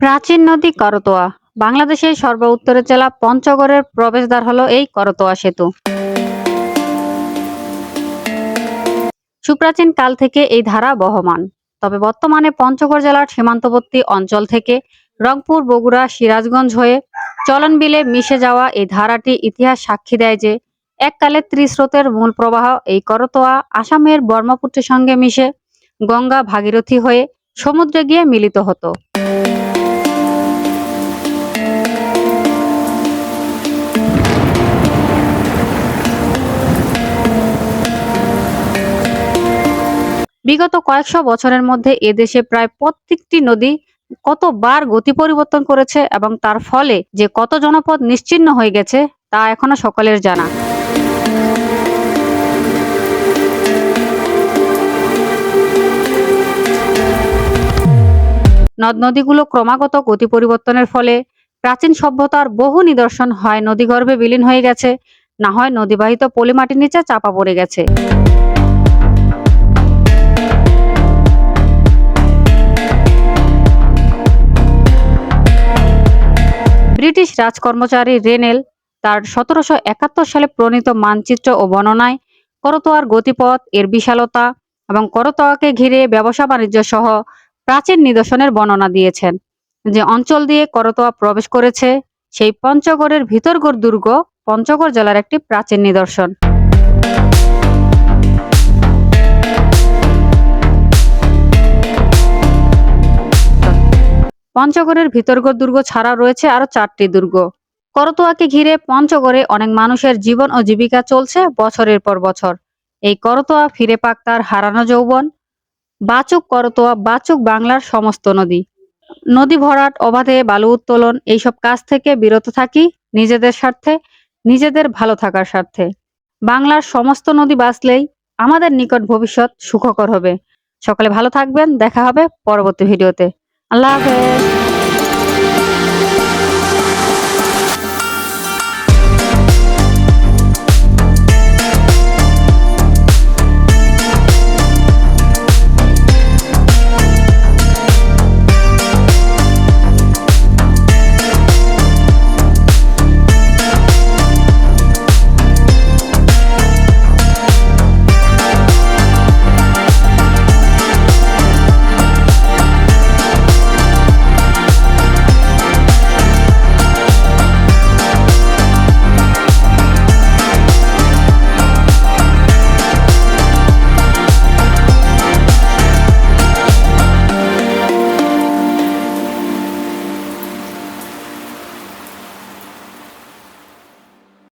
প্রাচীন নদী করতোয়া। বাংলাদেশের সর্ব উত্তরের জেলা পঞ্চগড়ের প্রবেশদ্বার হলো এই করতোয়া সেতু। সুপ্রাচীন কাল থেকে এই ধারা বহমান। তবে বর্তমানে পঞ্চগড় জেলার সীমান্তবর্তী অঞ্চল থেকে রংপুর, বগুড়া, সিরাজগঞ্জ হয়ে চলন বিলে মিশে যাওয়া এই ধারাটি ইতিহাস সাক্ষী দেয় যে, এককালে ত্রিস্রোতের মূল প্রবাহ এই করতোয়া আসামের ব্রহ্মপুত্রের সঙ্গে মিশে গঙ্গা ভাগীরথী হয়ে সমুদ্রে গিয়ে মিলিত হতো। বিগত কয়েকশো বছরের মধ্যে এদেশে প্রায় প্রত্যেকটি নদী কতবার গতি পরিবর্তন করেছে এবং তার ফলে যে কত জনপদ নিশ্চিহ্ন হয়ে গেছে, তা এখনও সকলের জানা। নদ নদীগুলো ক্রমাগত গতি পরিবর্তনের ফলে প্রাচীন সভ্যতার বহু নিদর্শন হয় নদীগর্ভে বিলীন হয়ে গেছে, না হয় নদীবাহিত পলিমাটির নিচে চাপা পড়ে গেছে। ব্রিটিশ রাজকর্মচারী রেনেল তার সতেরোশো একাত্তর সালে প্রণীত মানচিত্র ও বর্ণনায় করতোয়ার গতিপথ, এর বিশালতা এবং করতোয়াকে ঘিরে ব্যবসা বাণিজ্য সহ প্রাচীন নিদর্শনের বর্ণনা দিয়েছেন। যে অঞ্চল দিয়ে করতোয়া প্রবেশ করেছে, সেই পঞ্চগড়ের ভিতরগড় দুর্গ পঞ্চগড় জেলার একটি প্রাচীন নিদর্শন। পঞ্চগড়ের ভিতরগড় দুর্গ ছাড়া রয়েছে আরও চারটি দুর্গ। করতোয়াকে ঘিরে পঞ্চগড়ে অনেক মানুষের জীবন ও জীবিকা চলছে বছরের পর বছর। এই করতোয়া ফিরে পাক তার হারানো যৌবন। বাচুক করতোয়া, বাচুক বাংলার সমস্ত নদী। নদী ভরাট, অবাধে বালু উত্তোলন, এইসব কাজ থেকে বিরত থাকি নিজেদের স্বার্থে, নিজেদের ভালো থাকার স্বার্থে। বাংলার সমস্ত নদী বাঁচলেই আমাদের নিকট ভবিষ্যৎ সুখকর হবে। সকলে ভালো থাকবেন, দেখা হবে পরবর্তী ভিডিওতে। আল্লাহ হাফেজ